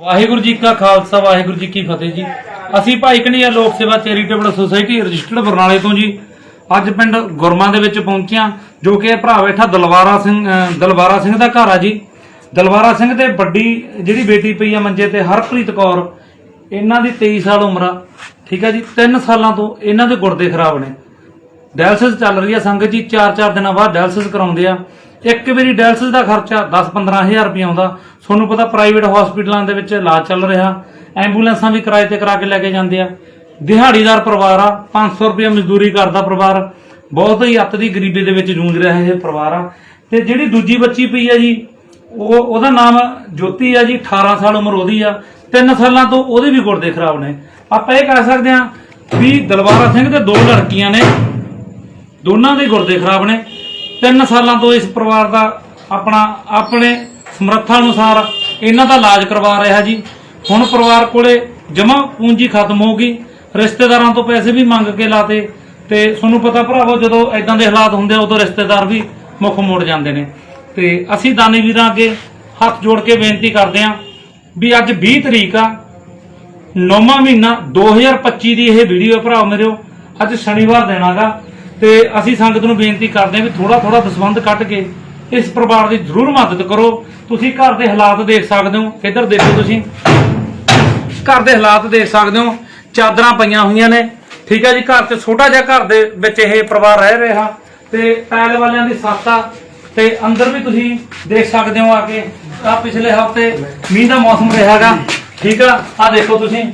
ਵਾਹਿਗੁਰੂ ਜੀ ਕਾ ਖਾਲਸਾ, ਵਾਹਿਗੁਰੂ ਜੀ ਕੀ ਫਤਿਹ ਜੀ। ਅਸੀਂ ਭਾਈ ਕਨਈਆ ਲੋਕ ਸੇਵਾ ਚੈਰੀਟੇਬਲ ਸੁਸਾਇਟੀ ਰਜਿਸਟਰਡ ਬਰਨਾਲੇ ਤੋਂ ਜੀ। ਅੱਜ ਪਿੰਡ ਗੁਰਮਾ ਦੇ ਵਿੱਚ ਪਹੁੰਚਿਆ ਜੋ ਕਿ ਭਰਾ ਬੈਠਾ ਦਲਵਾਰਾ ਸਿੰਘ, ਅਹ, ਦਲਵਾਰਾ ਸਿੰਘ ਦਾ ਘਰ ਆ ਜੀ। ਦਲਵਾਰਾ ਸਿੰਘ ਤੇ ਵੱਡੀ ਜਿਹੜੀ ਬੇਟੀ ਪਈ ਆ ਮੰਜੇ ਤੇ, ਹਰਪ੍ਰੀਤ ਕੌਰ, ਇਹਨਾਂ ਦੀ 23 ਸਾਲ ਉਮਰ ਆ। ਠੀਕ ਆ ਜੀ 3 ਸਾਲਾਂ ਤੋਂ ਇਹਨਾਂ ਦੇ ਗੁਰਦੇ ਖਰਾਬ ਨੇ। ਡਾਇਲਸਿਸ ਚੱਲ ਰਹੀ ਆ ਸੰਗਤ ਜੀ 4-4 ਦਿਨਾਂ ਬਾਅਦ ਡਾਇਲਸਿਸ ਕਰਾਉਂਦੇ ਆ। ਇੱਕ ਵਾਰੀ ਡਾਇਲਸਿਸ ਦਾ ਖਰਚਾ 10-15000 ਰੁਪਏ ਆਉਂਦਾ। ਤੁਹਾਨੂੰ ਪਤਾ ਪ੍ਰਾਈਵੇਟ ਹਸਪੀਟਲਾਂ ਦੇ ਵਿੱਚ ਇਲਾਜ ਚੱਲ ਰਿਹਾ। ਐਂਬੂਲੈਂਸਾਂ ਵੀ ਕਿਰਾਏ ਤੇ ਕਰਾ ਕੇ ਲੈ ਕੇ ਜਾਂਦੇ ਆ। ਦਿਹਾੜੀਦਾਰ ਪਰਿਵਾਰ ਆ 500 ਰੁਪਏ ਮਜ਼ਦੂਰੀ ਕਰਦਾ ਪਰਿਵਾਰ। ਬਹੁਤ ਹੀ ਅੱਤ ਦੀ ਗਰੀਬੀ ਦੇ ਵਿੱਚ ਜੂਝ ਰਿਹਾ ਇਹ ਪਰਿਵਾਰ ਆ। ਤੇ ਜਿਹੜੀ ਦੂਜੀ ਬੱਚੀ ਪਈ ਆ ਜੀ, ਉਹ, ਉਹਦਾ ਨਾਮ ਜੋਤੀ ਆ ਜੀ 18 ਸਾਲ ਉਮਰ ਉਹਦੀ ਆ। 3 ਸਾਲਾਂ ਤੋਂ ਉਹਦੇ ਵੀ ਗੁਰਦੇ ਖਰਾਬ ਨੇ। ਆਪਾਂ ਇਹ ਕਹਿ ਸਕਦੇ ਆ ਵੀ ਦਲਵਾਰਾ ਸਿੰਘ ਦੇ ਦੋ ਲੜਕੀਆਂ ਨੇ। ਦੋਨਾਂ ਦੇ ਗੁਰਦੇ ਖਰਾਬ ਨੇ। 3 ਸਾਲਾਂ ਤੋਂ ਇਸ ਪਰਿਵਾਰ ਦਾ ਆਪਣਾ, ਆਪਣੇ ਸਮਰੱਥਾ ਅਨੁਸਾਰ ਇਹਨਾਂ ਦਾ ਇਲਾਜ ਕਰਵਾ ਰਿਹਾ ਜੀ। ਹੁਣ ਪਰਿਵਾਰ ਕੋਲੇ ਜਮਾ ਪੂੰਜੀ ਖਤਮ ਹੋ ਗਈ। ਰਿਸ਼ਤੇਦਾਰਾਂ ਤੋਂ ਪੈਸੇ ਵੀ ਮੰਗ ਕੇ ਲਾਤੇ ਤੇ ਤੁਹਾਨੂੰ ਪਤਾ ਭਰਾਵੋ, ਜਦੋਂ ਐਦਾਂ ਦੇ ਹਾਲਾਤ ਹੁੰਦੇ ਆ, ਉਦੋਂ ਰਿਸ਼ਤੇਦਾਰ ਵੀ ਮੁੱਖ ਮੋੜ ਜਾਂਦੇ ਨੇ। ਤੇ ਅਸੀਂ ਦਾਨੀ ਵੀਰਾਂ ਅੱਗੇ ਹੱਥ ਜੋੜ ਕੇ ਬੇਨਤੀ ਕਰਦੇ ਆਂ ਵੀ ਅੱਜ 20 ਤਰੀਕ ਆ, ਨੌਵਾਂ ਮਹੀਨਾ 2025 ਦੀ ਇਹ ਵੀਡੀਓ ਹੈ ਭਰਾਓ ਮੇਰਿਓ ਅੱਜ ਸ਼ਨੀਵਾਰ ਦੇਣਾਗਾ ਤੇ ਅਸੀਂ ਸੰਗਤ ਨੂੰ ਬੇਨਤੀ ਕਰਦੇ ਹਾਂ ਵੀ ਥੋੜਾ ਥੋੜਾ ਦਸਵੰਧ ਕੱਢ ਕੇ ਇਸ ਪਰਿਵਾਰ ਦੀ ਜ਼ਰੂਰ ਮਦਦ ਕਰੋ। ਤੁਸੀਂ ਘਰ ਦੇ ਹਾਲਾਤ ਦੇਖ ਸਕਦੇ ਹੋ। ਇੱਧਰ ਦੇਖੋ ਤੁਸੀਂ? ਘਰ ਦੇ ਹਾਲਾਤ ਦੇਖ ਸਕਦੇ ਹੋ। ਚਾਦਰਾਂ ਪਈਆਂ ਹੋਈਆਂ ਨੇ। ਠੀਕ ਹੈ ਜੀ, ਘਰ ਤੇ ਛੋਟਾ ਜਿਹਾ ਘਰ ਦੇ ਵਿੱਚ ਇਹ ਪਰਿਵਾਰ ਰਹਿ ਰਿਹਾ। ਤੇ ਟਾਇਲ ਵਾਲਿਆਂ ਦੀ ਸੱਤ ਆ। ਤੇ ਅੰਦਰ ਵੀ ਤੁਸੀਂ ਦੇਖ ਸਕਦੇ ਹੋ ਆ ਕੇ। ਆ ਪਿਛਲੇ ਹਫ਼ਤੇ ਮੀਂਹ ਦਾ ਮੌਸਮ ਰਿਹਾਗਾ ਠੀਕ ਆ। ਆ ਦੇਖੋ ਤੁਸੀਂ।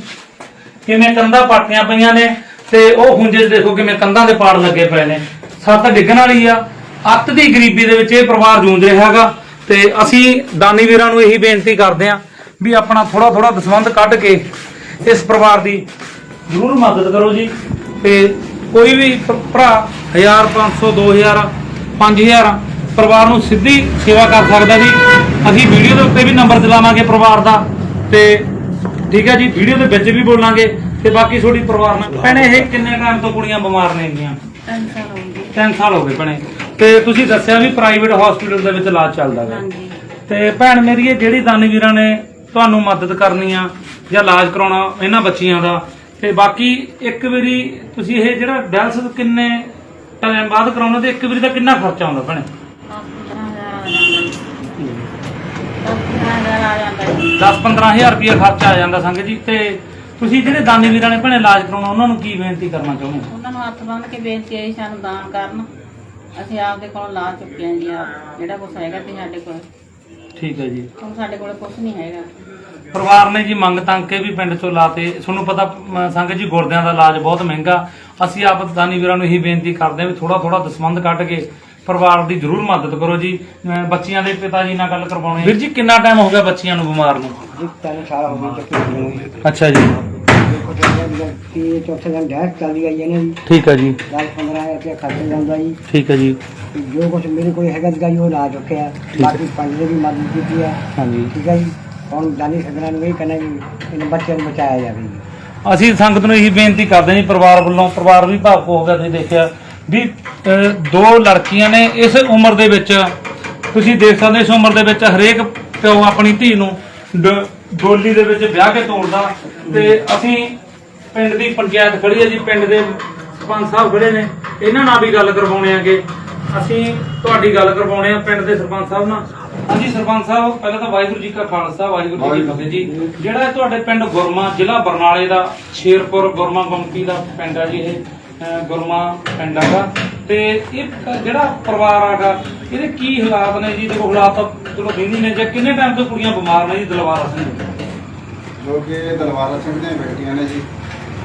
ਕਿਵੇਂ ਕੰਧਾਂ ਪਾਟੀਆਂ ਪਈਆਂ ਨੇ। ਤੇ ਉਹ ਹੁੰਜੇ 'ਚ ਦੇਖੋ ਕਿਵੇਂ ਕੰਧਾਂ ਦੇ ਪਾੜ ਲੱਗੇ ਪਏ ਨੇ। ਸੱਤ ਡਿੱਗਣ ਵਾਲੀ ਆ। ਅੱਤ ਦੀ ਗਰੀਬੀ ਦੇ ਵਿੱਚ ਇਹ ਪਰਿਵਾਰ ਜੂਝ ਰਿਹਾ ਹੈਗਾ। ਤੇ ਅਸੀਂ ਦਾਨੀ ਵੀਰਾਂ ਨੂੰ ਇਹੀ ਬੇਨਤੀ ਕਰਦੇ ਆਂ ਵੀ ਆਪਣਾ ਥੋੜਾ ਥੋੜਾ ਦਸਵੰਧ ਕੱਢ ਕੇ ਇਸ ਪਰਿਵਾਰ ਦੀ ਜ਼ਰੂਰ ਮਦਦ ਕਰੋ ਜੀ। ਤੇ ਕੋਈ ਵੀ ਭ- ਭਰਾ 1000 500 2000 5000 ਪਰਿਵਾਰ ਨੂੰ ਸਿੱਧੀ ਸੇਵਾ ਕਰ ਸਕਦਾ ਜੀ। ਅਸੀਂ ਵੀਡੀਓ ਦੇ ਉੱਤੇ ਵੀ ਨੰਬਰ ਦਿਲਾਵਾਂਗੇ ਪਰਿਵਾਰ ਦਾ। ਤੇ ਠੀਕ ਹੈ ਜੀ, ਵੀਡੀਓ ਦੇ ਵਿੱਚ ਵੀ ਬੋਲਾਂਗੇ। ਤੇ ਬਾਕੀ ਤੁਹਾਡੀ ਪਰਿਵਾਰ ਨਾਲ ਭੈਣੇ ਇਹ ਕਿੰਨੇ ਟਾਈਮ ਤੋਂ ਕੁੜੀਆਂ ਬਿਮਾਰ ਨੇ ਹੈਗੀਆਂ ਤਿੰਨ ਸਾਲ ਹੋ ਗਏ। 3 ਸਾਲ ਹੋ ਗਏ ਭੈਣੇ। ਤੇ ਤੁਸੀਂ ਦੱਸਿਆ ਵੀ ਪ੍ਰਾਈਵੇਟ ਹਸਪੀਟਲ ਦੇ ਵਿੱਚ ਇਲਾਜ ਚੱਲਦਾ ਹੈ ਹਾਂਜੀ। ਤੇ ਭੈਣ ਮੇਰੀ ਇਹ ਜਿਹੜੀ ਦਾਨੀ ਵੀਰਾਂ ਨੇ ਤੁਹਾਨੂੰ ਮਦਦ ਕਰਨੀ ਆ ਜਾਂ ਇਲਾਜ ਕਰਾਉਣਾ ਇਹਨਾਂ ਬੱਚੀਆਂ ਦਾ ਤੇ ਬਾਕੀ ਇੱਕ ਵਾਰੀ ਤੁਸੀਂ ਇਹ ਜਿਹੜਾ ਡਾਇਲਸਿਸ ਕਿੰਨੇ ਟਾਈਮ ਬਾਅਦ ਕਰਾਉਣਾ ਤੇ ਇੱਕ ਵਾਰੀ ਦਾ ਕਿੰਨਾ ਖਰਚਾ ਆਉਂਦਾ ਭੈਣੇ? 15000 ਆ ਜਾਂਦਾ। ਜੀ 10-15000 ਰੁਪਏ ਖਰਚਾ ਆ ਜਾਂਦਾ ਸੰਗ ਜੀ ਤੇ ਤੁਸੀਂ ਜਿਹੜੇ ਦਾਨੀ ਵੀਰਾਂ ਨੇ ਭੈਣੇ ਇਲਾਜ ਕਰਾਉਣਾ ਉਹਨਾਂ ਨੂੰ ਕੀ ਬੇਨਤੀ ਕਰਨਾ ਚਾਹੁੰਦੇ ਹੋ? ਉਹਨਾਂ ਨੂੰ ਹੱਥ ਬੰਨ੍ਹ ਕੇ ਬੇਨਤੀ ਹੈ ਸਾਨੂੰ ਦਾਨ ਕਰਨ। ਅਸੀਂ ਆਪਦੇ ਕੋਲ ਲਾ ਚੁੱਕੇ ਹਾਂ ਜੀ ਆਪ ਜਿਹੜਾ ਕੁਛ ਹੈਗਾ ਤੇ ਸਾਡੇ ਕੋਲ। ਠੀਕ ਹੈ ਜੀ। ਹੁਣ ਸਾਡੇ ਕੋਲ ਕੁਛ ਨਹੀਂ ਹੈਗਾ। ਪਰਿਵਾਰ ਨੇ ਜੀ ਮੰਗ ਤੰਗ ਕੇ ਵੀ ਪਿੰਡ ਚੋਂ ਲਾਤੇ। ਤੁਹਾਨੂੰ ਪਤਾ ਮ, ਸੰਗਤ ਜੀ ਗੁਰਦਿਆਂ ਦਾ ਇਲਾਜ ਬਹੁਤ ਮਹਿੰਗਾ। ਅਸੀਂ ਆਪ ਦਾਨੀ ਵੀਰਾਂ ਨੂੰ ਇਹੀ ਬੇਨਤੀ ਕਰਦੇ ਹਾਂ ਵੀ ਥੋੜਾ ਥੋੜਾ ਦਸਵੰਧ ਕੱਢ ਕੇ ਪਰਿਵਾਰ ਦੀ ਜ਼ਰੂਰ ਮਦਦ ਕਰੋ ਜੀ। ਬੱਚੀਆਂ ਦੇ ਪਿਤਾ ਜੀ ਨਾਲ ਗੱਲ ਕਰਵਾਉਣੀ। ਵੀਰ ਜੀ ਕਿੰਨਾ ਟਾਈਮ ਹੋ ਗਿਆ ਬੱਚੀਆਂ ਨੂੰ ਬਿਮਾਰ ਨੂੰ? ਜੀ ਤਿੰਨ ਸਾਲ ਹੋ ਗਏ ਤੱਕ ਨੂੰ। ਅੱਛਾ ਜੀ। ਦੇਖੋ ਜਿਹੜਾ ਕਿ ਚੌਥੇ ਦਿਨ ਡੈਸ ਚੱਲਦੀ ਆਈ ਇਹਨਾਂ ਦੀ ਠੀਕ ਹੈ ਜੀ। 10 15000 ਰੁਪਏ ਖਰਚ ਜਾਂਦਾ ਜੀ। ਠੀਕ ਹੈ ਜੀ। ਜੋ ਕੁਝ ਮੇਰੇ ਕੋਲ ਹੈਗਾ ਸੀਗਾ ਜੀ ਉਹ ਲਾ ਚੁੱਕਿਆ। ਬਾਕੀ ਪੰਜ ਦੇ ਵੀ ਮਦਦ ਕੀਤੀ ਆ ਹਾਂਜੀ। ਠੀਕ ਹੈ ਜੀ। ਹੁਣ ਦਾਨੀ ਸੱਜਣਾ ਨੂੰ ਇਹ ਕਹਿੰਦਾ ਵੀ ਇਹਨਾਂ ਬੱਚਿਆਂ ਨੂੰ ਬਚਾਇਆ ਜਾਵੇ ਜੀ। ਅਸੀਂ ਸੰਗਤ ਨੂੰ ਇਹੀ ਬੇਨਤੀ ਕਰਦੇ ਹਾਂ ਜੀ ਪਰਿਵਾਰ ਵੱਲੋਂ ਪਰਿਵਾਰ ਵੀ ਭਾਵੁਕ ਹੋ ਗਿਆ ਤੁਸੀਂ ਦੇਖਿਆ। ਵੀ ਦੋ ਲੜਕੀਆਂ ਨੇ ਇਸ ਉਮਰ ਦੇ ਵਿੱਚ। ਤੁਸੀਂ ਦੇਖ ਸਕਦੇ ਹੋ ਇਸ ਉਮਰ ਦੇ ਵਿੱਚ ਹਰੇਕ ਪਿਓ ਆਪਣੀ ਧੀ ਨੂੰ ਡ- ਡੋਲੀ ਦੇ ਵਿੱਚ ਵਿਆਹ ਕੇ ਤੋਰਦਾ ਤੇ ਅਸੀਂ ਪਿੰਡ ਦੀ ਪੰਚਾਇਤ ਖੜੀ ਹੈ ਜੀ ਪਿੰਡ ਦੇ ਸਰਪੰਚ ਸਾਹਿਬ ਖੜੇ ਨੇ। ਇਹਨਾਂ ਨਾਲ ਵੀ ਗੱਲ ਕਰਵਾਉਣੇ ਆਗੇ ਅਸੀਂ ਤੁਹਾਡੀ ਗੱਲ ਕਰਵਾਉਣੇ ਆ ਪਿੰਡ ਦੇ ਸਰਪੰਚ ਸਾਹਿਬ ਨਾਲ। ਹਾਂਜੀ ਸਰਪੰਚ ਸਾਹਿਬ ਪਹਿਲਾਂ ਤਾਂ ਵਾਹਿਗੁਰੂ ਜੀ ਕਾ ਖਾਲਸਾ ਵਾਹਿਗੁਰੂ ਜੀ ਕੀ ਫਤਿਹ ਜੀ। ਜਿਹੜਾ ਇਹ ਤੁਹਾਡੇ ਪਿੰਡ ਗੁਰਮਾ ਜ਼ਿਲ੍ਹਾ ਬਰਨਾਲੇ ਦਾ ਸ਼ੇਰਪੁਰ ਗੁਰਮਾ ਗੁੰਮਟੀ ਦਾ ਪਿੰਡ ਆ ਜੀ ਇਹ। ਗੁਰਮਾ ਪਿੰਡ ਹੈਗਾ। ਤੇ ਇਹ ਜਿਹੜਾ ਪਰਿਵਾਰ ਆਗਾ ਇਹਦੇ ਕੀ ਹਾਲਾਤ ਨੇ ਜੀ? ਦੇਖੋ ਹਾਲਾਤ ਤਾਂ ਚਲੋ ਦਿੰਦੀ ਨੇ ਜੇ ਕਿੰਨੇ ਟਾਈਮ ਤੋਂ ਕੁੜੀਆਂ ਬਿਮਾਰ ਨੇ ਜੀ ਦਲਵਾਰਾ ਸਿੰਘ? ਜੋ ਕਿ ਦਲਵਾਰਾ ਸਿੰਘ ਦੀਆਂ ਬੇਟੀਆਂ ਨੇ ਜੀ।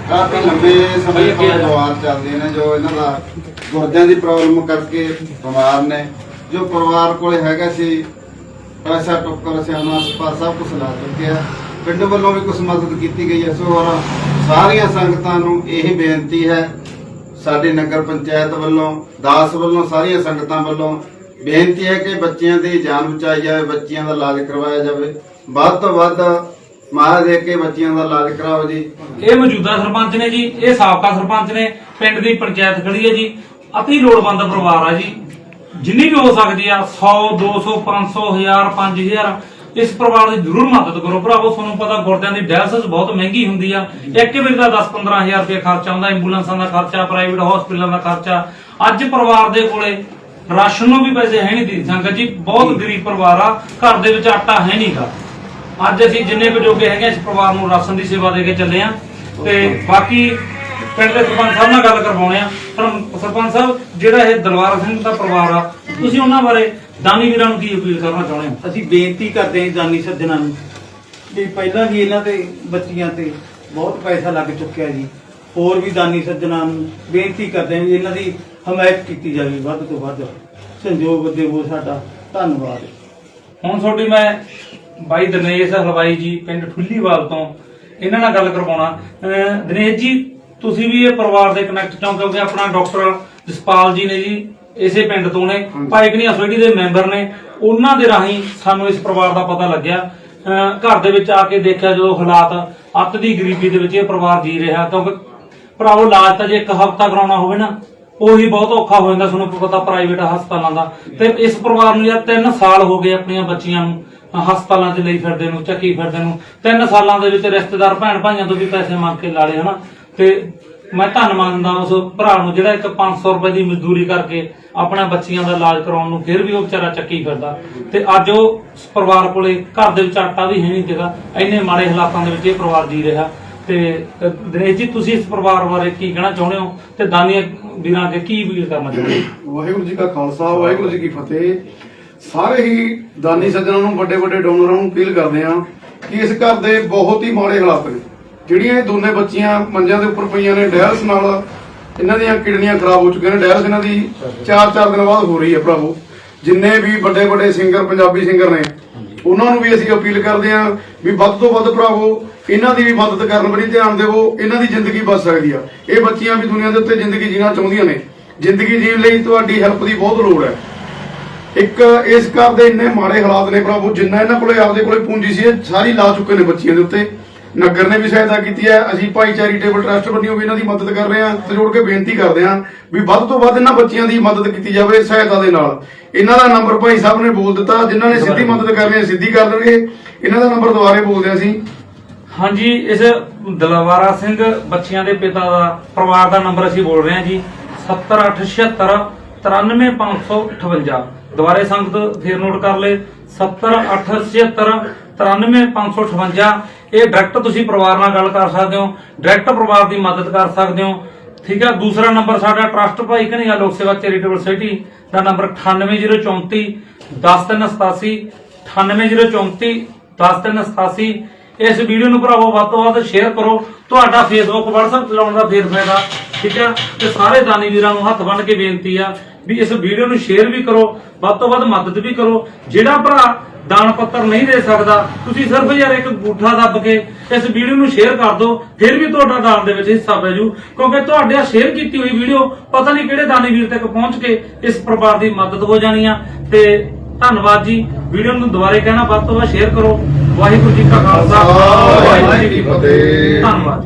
ਕਾਫੀ ਲੰਬੇ ਸਮੇਂ ਤੋਂ ਪਰਿਵਾਰ ਚੱਲਦੇ ਨੇ ਜੋ ਇਹਨਾਂ ਦਾ ਗੁਰਦਿਆਂ ਦੀ ਪ੍ਰੋਬਲਮ ਕਰਕੇ ਬਿਮਾਰ ਨੇ। ਜੋ ਪਰਿਵਾਰ ਕੋਲੇ ਹੈਗਾ ਸੀ ਪੈਸਾ ਟੁੱਕਰ ਸਿਆਣਾ ਸਪਾ ਸਭ ਕੁਝ ਲਾ ਚੁੱਕਿਆ ਪਿੰਡ ਵੱਲੋਂ ਵੀ ਕੁਝ ਮਦਦ ਕੀਤੀ ਗਈ ਹੈ। ਸੋ ਸਾਰੀਆਂ ਸੰਗਤਾਂ ਨੂੰ ਇਹ ਬੇਨਤੀ ਹੈ ਸਾਡੇ ਨਗਰ ਪੰਚਾਇਤ ਵੱਲੋਂ, ਦਾਸ ਵੱਲੋਂ, ਸਾਰੀਆਂ ਸੰਗਤਾਂ ਵੱਲੋਂ ਬੇਨਤੀ ਹੈ ਕਿ ਬੱਚਿਆਂ ਦੀ ਜਾਨ ਬਚਾਈ ਜਾਵੇ, ਬੱਚਿਆਂ ਦਾ ਇਲਾਜ ਕਰਵਾਇਆ ਜਾਵੇ। ਵੱਧ ਤੋਂ ਵੱਧ ਮਾਰ ਦੇ ਕੇ ਬੱਚਿਆਂ ਦਾ ਇਲਾਜ ਕਰਾਓ ਜੀ। ਇਹ ਮੌਜੂਦਾ ਸਰਪੰਚ ਨੇ ਜੀ, ਇਹ ਸਾਬਕਾ ਸਰਪੰਚ ਨੇ, ਪਿੰਡ ਦੀ ਪੰਚਾਇਤ ਖੜੀ ਹੈ ਜੀ। ਅਤੀ ਲੋੜਵੰਦ ਪਰਿਵਾਰ ਆ ਜੀ। ਜਿੰਨੀ ਵੀ ਹੋ ਸਕਦੀ ਆ 100 200 500 1000 5000 ਇਸ ਪਰਿਵਾਰ ਦੀ ਜ਼ਰੂਰ ਮਦਦ ਕਰੋ। ਭਰਾਵੋ ਤੁਹਾਨੂੰ ਪਤਾ ਗੁਰਦਿਆਂ ਦੀ ਡਾਇਲਿਸਿਸ ਬਹੁਤ ਮਹਿੰਗੀ ਹੁੰਦੀ ਆ। ਇੱਕ ਵਾਰੀ ਦਾ 10-15000 ਰੁਪਏ ਖਰਚਾ ਆਉਂਦਾ ਐਂਬੂਲੈਂਸਾਂ ਦਾ ਖਰਚਾ ਪ੍ਰਾਈਵੇਟ ਹਸਪੀਟਲਾਂ ਦਾ ਖਰਚਾ। ਅੱਜ ਪਰਿਵਾਰ ਦੇ ਕੋਲੇ ਰਾਸ਼ਨ ਨੂੰ ਵੀ ਪੈਸੇ ਹੈ ਨਹੀਂ ਦੀ ਸੰਗਤ ਜੀ ਬਹੁਤ ਗਰੀਬ ਪਰਿਵਾਰ ਆ। ਘਰ ਦੇ ਵਿੱਚ ਆਟਾ ਹੈ ਨਹੀਂਗਾ। ਅੱਜ ਅਸੀਂ ਜਿੰਨੇ ਕੁ ਜੋਗੇ ਹੈਗੇ ਇਸ ਪਰਿਵਾਰ ਨੂੰ ਰਾਸ਼ਨ ਦੀ ਸੇਵਾ ਦੇ ਕੇ ਚੱਲੇ ਆ। ਤੇ ਬਾਕੀ ਪਿੰਡ ਦੇ ਸਰਪੰਚ ਸਾਹਿਬ ਨਾਲ ਗੱਲ ਕਰਵਾਉਣੇ ਆ। ਸਰਪੰਚ ਸਾਹਿਬ ਜਿਹੜਾ ਇਹ ਦਲਵਾਰ ਸਿੰਘ ਦਾ ਪਰਿਵਾਰ ਆ ਤੁਸੀਂ ਉਹਨਾਂ ਬਾਰੇ ਦਾਨੀ ਵੀਰਾਂ ਨੂੰ ਕੀ ਅਪੀਲ ਕਰਨਾ ਚਾਹੁੰਦੇ ਹੋ? ਅਸੀਂ ਬੇਨਤੀ ਕਰਦੇ ਹਾਂ ਦਾਨੀ ਸੱਜਣਾ ਨੂੰ ਵੀ ਪਹਿਲਾਂ ਵੀ ਇਹਨਾਂ ਤੇ ਬੱਚੀਆਂ ਤੇ ਬਹੁਤ ਪੈਸਾ ਲੱਗ ਚੁੱਕਿਆ ਜੀ। ਹੋਰ ਵੀ ਦਾਨੀ ਸੱਜਣਾ ਨੂੰ ਬੇਨਤੀ ਕਰਦੇ ਹਾਂ ਵੀ ਇਹਨਾਂ ਦੀ ਹਮਾਇਤ ਕੀਤੀ ਜਾਵੇ ਵੱਧ ਤੋਂ ਵੱਧ। ਸੰਯੋਗ ਦੇਵੋ ਸਾਡਾ। ਧੰਨਵਾਦ। ਹੁਣ ਤੁਹਾਡੀ ਮੈਂ ਬਾਈ ਦਿਨੇਸ਼ ਹਲਵਾਈ ਜੀ ਪਿੰਡ ਠੁੱਲੀਵਾਲ ਤੋਂ ਇਹਨਾਂ ਨਾਲ ਗੱਲ ਕਰਵਾਉਣਾ। ਦਿਨੇਸ਼ ਜੀ ਤੁਸੀਂ ਵੀ ਇਹ ਪਰਿਵਾਰ ਦੇ ਕਨੈਕਟ ਚੋਂ ਕਿਉਂਕਿ ਆਪਣਾ ਡਾਕਟਰ ਜਸਪਾਲ ਜੀ ਨੇ ਜੀ ਇਸੇ ਪਿੰਡ ਤੋਂ ਨੇ। ਭਾਈਕਨੀਆ ਸੋਸਾਇਟੀ ਦੇ ਮੈਂਬਰ ਨੇ। ਉਹਨਾਂ ਦੇ ਰਾਹੀਂ ਸਾਨੂੰ ਇਸ ਪਰਿਵਾਰ ਦਾ ਪਤਾ ਲੱਗਿਆ। ਅਹ ਘਰ ਦੇ ਵਿੱਚ ਆ ਕੇ ਦੇਖਿਆ ਜਦੋਂ ਹਾਲਾਤ ਅੱਤ ਦੀ ਗਰੀਬੀ ਦੇ ਵਿੱਚ ਇਹ ਪਰਿਵਾਰ ਜੀ ਰਿਹਾ। ਕਿਉਂਕਿ ਭਰਾਵੋ ਇਲਾਜ ਤਾਂ ਜੇ ਇੱਕ ਹਫਤਾ ਕਰਾਉਣਾ ਹੋਵੇ ਨਾ ਉਹੀ ਬਹੁਤ ਔਖਾ ਹੋ ਜਾਂਦਾ ਤੁਹਾਨੂੰ ਪਤਾ ਪ੍ਰਾਈਵੇਟ ਹਸਪਤਾਲਾਂ ਦਾ। ਤੇ ਇਸ ਪਰਿਵਾਰ ਨੂੰ ਯਾਰ 3 ਸਾਲ ਹੋ ਗਏ ਆਪਣੀਆਂ ਬੱਚੀਆਂ ਨੂੰ ਹਸਪਤਾਲਾਂ 'ਚ ਲਈ ਫਿਰਦੇ ਨੂੰ ਚੱਕੀ ਫਿਰਦੇ ਨੂੰ। 3 ਸਾਲਾਂ ਦੇ ਵਿੱਚ ਰਿਸ਼ਤੇਦਾਰ ਭੈਣ ਭਾਈਆਂ ਤੋਂ ਵੀ ਪੈਸੇ ਮੰਗ ਕੇ ਲਾ ਲਏ ਹਨਾ। ਤੇ ਮੈਂ ਧੰਨਵਾਦ ਦਿੰਦਾ ਉਸ ਭਰਾ ਨੂੰ ਜਿਹੜਾ ਇੱਕ 500 ਰੁਪਏ ਦੀ ਮਜ਼ਦੂਰੀ ਕਰਕੇ ਆਪਣਾ ਬੱਚੀਆਂ ਦਾ ਇਲਾਜ ਕਰਾਉਣ ਨੂੰ ਫਿਰ ਵੀ ਉਹ ਵਿਚਾਰਾ ਚੱਕੀ ਫਿਰਦਾ। ਤੇ ਅੱਜ ਉਹ ਉਸ ਪਰਿਵਾਰ ਕੋਲੇ ਘਰ ਦੇ ਵਿੱਚ ਆਟਾ ਵੀ ਹੈ ਨਹੀਂ ਸੀਗਾ, ਇੰਨੇ ਮਾੜੇ ਹਾਲਾਤਾਂ ਦੇ ਵਿੱਚ ਇਹ ਪਰਿਵਾਰ ਜੀ ਰਿਹਾ। ਤੇ ਦਿਨੇਸ਼ ਜੀ, ਤੁਸੀਂ ਇਸ ਪਰਿਵਾਰ ਬਾਰੇ ਕੀ ਕਹਿਣਾ ਚਾਹੁੰਦੇ ਹੋ? ਤੇ ਦਾਨੀਆਂ ਵੀਰਾਂ ਅੱਗੇ ਕੀ ਅਪੀਲ ਕਰਨਾ ਚਾਹੁੰਦੇ ਹੋ? ਵਾਹਿਗੁਰੂ ਜੀ ਕਾ ਖਾਲਸਾ, ਵਾਹਿਗੁਰੂ ਜੀ ਕੀ ਫਤਿਹ। ਸਾਰੇ ਹੀ ਦਾਨੀ ਸੱਜਣਾਂ ਨੂੰ ਵੱਡੇ ਵੱਡੇ ਡੋਨਰਾਂ ਨੂੰ ਅਪੀਲ ਕਰਦੇ ਆ ਕਿ ਇਸ ਘਰ ਦੇ ਬਹੁਤ ਹੀ ਮਾੜੇ ਹਾਲਾਤ ਨੇ। ਜਿਹੜੀਆਂ ਇਹ ਦੋਨੇ ਬੱਚੀਆਂ ਮੰਜਿਆਂ ਦੇ ਉੱਪਰ ਪਈਆਂ ਨੇ ਡਾਇਲਸ ਨਾਲ ਇਹਨਾਂ ਦੀਆਂ ਕਿਡਨੀਆਂ ਖਰਾਬ ਹੋ ਚੁੱਕੀਆਂ ਨੇ ਡਾਇਲਸ ਇਹਨਾਂ ਦੀ 4-4 ਦਿਨ ਬਾਅਦ ਹੋ ਰਹੀ ਹੈ ਭਰਾਵੋ। ਜਿੰਨੇ ਵੀ ਵੱਡੇ ਵੱਡੇ ਸਿੰਗਰ ਪੰਜਾਬੀ ਸਿੰਗਰ ਨੇ, ਉਹਨਾਂ ਨੂੰ ਵੀ ਅਸੀਂ ਅਪੀਲ ਕਰਦੇ ਆ ਵੀ ਵੱਧ ਤੋਂ ਵੱਧ ਭਰਾਵੋ, ਇਹਨਾਂ ਦੀ ਵੀ ਮਦਦ ਕਰਨ ਬੜੀ ਧਿਆਨ ਦੇਵੋ, ਇਹਨਾਂ ਦੀ ਜ਼ਿੰਦਗੀ ਬਚ ਸਕਦੀ ਆ। ਇਹ ਬੱਚੀਆਂ ਵੀ ਦੁਨੀਆ ਦੇ ਉੱਤੇ ਜ਼ਿੰਦਗੀ ਜੀਣਾ ਚਾਹੁੰਦੀਆਂ ਨੇ। ਜ਼ਿੰਦਗੀ ਜੀਣ ਲਈ ਤੁਹਾਡੀ ਹੈਲਪ ਦੀ ਬਹੁਤ ਲੋੜ ਹੈ। ਇੱਕ ਇਸ ਘਰ ਦੇ ਇੰਨੇ ਮਾੜੇ ਹਾਲਾਤ ਨੇ ਪ੍ਰਭੂ ਜਿੰਨਾ ਇਹਨਾਂ ਕੋਲੇ ਆਪਦੇ ਕੋਲੇ ਪੂੰਜੀ ਸੀ ਸਾਰੀ ਲਾ ਚੁੱਕੇ ਨੇ ਬੱਚੀਆਂ ਦੇ ਉੱਤੇ। ਨਗਰ ਨੇ ਵੀ ਸਹਾਇਤਾ ਕੀਤੀ ਹੈ, ਅਸੀਂ ਭਾਈ ਚੈਰੀਟੇਬਲ ਟਰਸਟ ਵੱਲੋਂ ਵੀ ਇਹਨਾਂ ਦੀ ਮਦਦ ਕਰ ਰਹੇ ਹਾਂ ਤੇ ਜੋੜ ਕੇ ਬੇਨਤੀ ਕਰਦੇ ਹਾਂ ਵੀ ਵੱਧ ਤੋਂ ਵੱਧ ਇਹਨਾਂ ਬੱਚੀਆਂ ਦੀ ਮਦਦ ਕੀਤੀ ਜਾਵੇ ਸਹਾਇਤਾ ਦੇ ਨਾਲ। ਇਹਨਾਂ ਦਾ ਨੰਬਰ ਭਾਈ ਸਾਹਿਬ ਨੇ ਬੋਲ ਦਿੱਤਾ, ਜਿਨ੍ਹਾਂ ਨੇ ਸਿੱਧੀ ਮਦਦ ਕਰਨੀ ਹੈ, ਸਿੱਧੀ ਕਰ ਦੇਣਗੇ ਇਹਨਾਂ ਦਾ ਨੰਬਰ ਦੁਬਾਰੇ ਬੋਲਦੇ ਹਾਂ ਅਸੀਂ। ਹਾਂਜੀ, ਇਸ ਦਲਵਾਰਾ ਸਿੰਘ ਬੱਚਿਆਂ ਦੇ ਪਿਤਾ ਦਾ ਪਰਿਵਾਰ ਦਾ ਨੰਬਰ ਅਸੀਂ ਬੋਲ ਰਹੇ ਹਾਂ ਜੀ 70876 93558 ਦੁਬਾਰੇ ਸੰਗਤ ਫੇਰ ਨੋਟ ਕਰ ਲੈ 70876 93558 ਇਹ ਡਾਇਰੈਕਟ ਤੁਸੀਂ ਪਰਿਵਾਰ ਨਾਲ ਗੱਲ ਕਰ ਸਕਦੇ ਹੋ ਡਾਇਰੈਕਟ ਪਰਿਵਾਰ ਦੀ ਮਦਦ ਕਰ ਸਕਦੇ ਹੋ। ਠੀਕ ਹੈ ਦੂਸਰਾ ਨੰਬਰ ਸਾਡਾ ਟਰਸਟ ਭਾਈ ਕਨਿਆ ਲੋਕ ਸੇਵਾ ਚੈਰੀਟੇਬਲ ਸੋਸਾਇਟੀ ਦਾ ਨੰਬਰ 98034 10387 98034 10387 ਇਸ ਵੀਡੀਓ ਨੂੰ ਭਰਾਵੋ ਵੱਧ ਤੋਂ ਵੱਧ ਸ਼ੇਅਰ ਕਰੋ। ਤੁਹਾਡਾ ਫੇਸਬੁੱਕ WhatsApp ਚਲਾਉਣ ਦਾ ਫੇਰ ਫਾਇਦਾ, ਠੀਕ ਹੈ ਤੇ ਸਾਰੇ ਦਾਨੀ ਵੀਰਾਂ ਨੂੰ ਹੱਥ ਬੰਨ ਕੇ ਬੇਨਤੀ ਆ ਵੀ ਇਸ ਵੀਡੀਓ ਨੂੰ ਸ਼ੇਅਰ ਵੀ ਕਰੋ, ਵੱਧ ਤੋਂ ਵੱਧ ਮਦਦ ਵੀ ਕਰੋ। ਜਿਹੜਾ ਭਰਾ ਦਾਨ ਪੱਤਰ ਨਹੀਂ ਦੇ ਸਕਦਾ। ਤੁਸੀਂ ਸਿਰਫ ਯਾਰ ਇੱਕ ਗੂਠਾ ਦੱਬ ਕੇ ਇਸ ਵੀਡੀਓ ਨੂੰ ਸ਼ੇਅਰ ਕਰ ਦਿਓ ਫਿਰ ਵੀ ਤੁਹਾਡਾ ਦਾਨ ਦੇ ਵਿੱਚ ਹਿੱਸਾ ਪੈ ਜੂ ਕਿਉਂਕਿ ਤੁਹਾਡੇ ਆ ਸ਼ੇਅਰ ਕੀਤੀ ਹੋਈ ਵੀਡੀਓ ਪਤਾ ਨਹੀਂ ਕਿਹੜੇ ਦਾਨੀ ਵੀਰ ਤੱਕ ਪਹੁੰਚ ਕੇ ਇਸ ਪਰਿਵਾਰ ਦੀ ਮਦਦ ਹੋ ਜਾਣੀ ਆ। ਤੇ ਧੰਨਵਾਦ ਜੀ। ਵੀਡੀਓ ਨੂੰ ਦੁਬਾਰੇ ਕਹਿਣਾ ਵੱਧ ਤੋਂ ਵੱਧ ਸ਼ੇਅਰ ਕਰੋ। ਵਾਹਿਗੁਰੂ ਜੀ ਕਾ ਖਾਲਸਾ। ਵਾਹਿਗੁਰੂ ਜੀ ਕੀ ਫਤਿਹ। ਧੰਨਵਾਦ